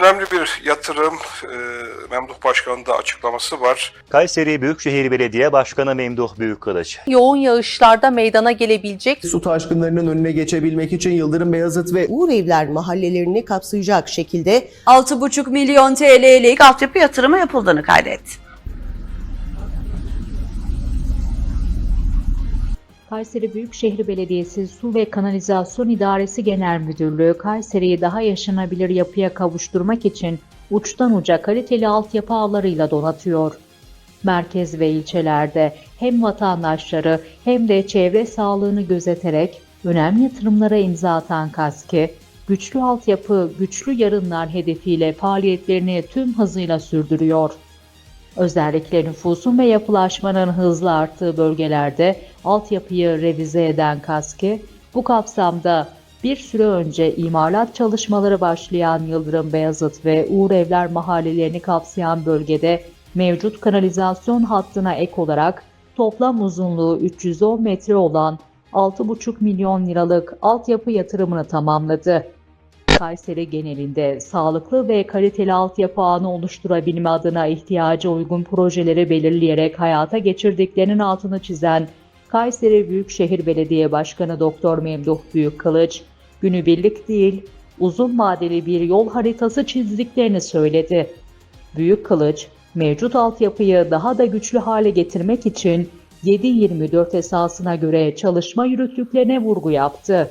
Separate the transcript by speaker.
Speaker 1: önemli bir yatırım. E, Memduh Başkan'ın da açıklaması var.
Speaker 2: Kayseri Büyükşehir Belediye Başkanı Memduh Büyükkılıç.
Speaker 3: Yoğun yağışlarda meydana gelebilecek
Speaker 4: Su taşkınlarının önüne geçebilmek için Yıldırım Beyazıt ve
Speaker 5: Uğur Evler mahallelerini kapsayacak şekilde
Speaker 6: 6,5 milyon TL'lik altyapı yatırımı yapıldığını kaydetti.
Speaker 7: Kayseri Büyükşehir Belediyesi Su ve Kanalizasyon İdaresi Genel Müdürlüğü Kayseri'yi daha yaşanabilir yapıya kavuşturmak için uçtan uca kaliteli altyapı ağlarıyla donatıyor. Merkez ve ilçelerde hem vatandaşları hem de çevre sağlığını gözeterek önemli yatırımlara imza atan KASKİ, güçlü altyapı, güçlü yarınlar hedefiyle faaliyetlerini tüm hızıyla sürdürüyor. Özellikle nüfusun ve yapılaşmanın hızla arttığı bölgelerde altyapıyı revize eden KASKİ, bu kapsamda bir süre önce imalat çalışmaları başlayan Yıldırım Beyazıt ve Uğur Evler mahallelerini kapsayan bölgede mevcut kanalizasyon hattına ek olarak toplam uzunluğu 310 metre olan 6,5 milyon liralık altyapı yatırımını tamamladı. Kayseri genelinde sağlıklı ve kaliteli altyapı ağını oluşturabilme adına ihtiyaca uygun projeleri belirleyerek hayata geçirdiklerinin altını çizen Kayseri Büyükşehir Belediye Başkanı Doktor Memduh Büyükkılıç, günübirlik değil, uzun vadeli bir yol haritası çizdiklerini söyledi. Büyük Kılıç, mevcut altyapıyı daha da güçlü hale getirmek için 7-24 esasına göre çalışma yürüttüklerine vurgu yaptı.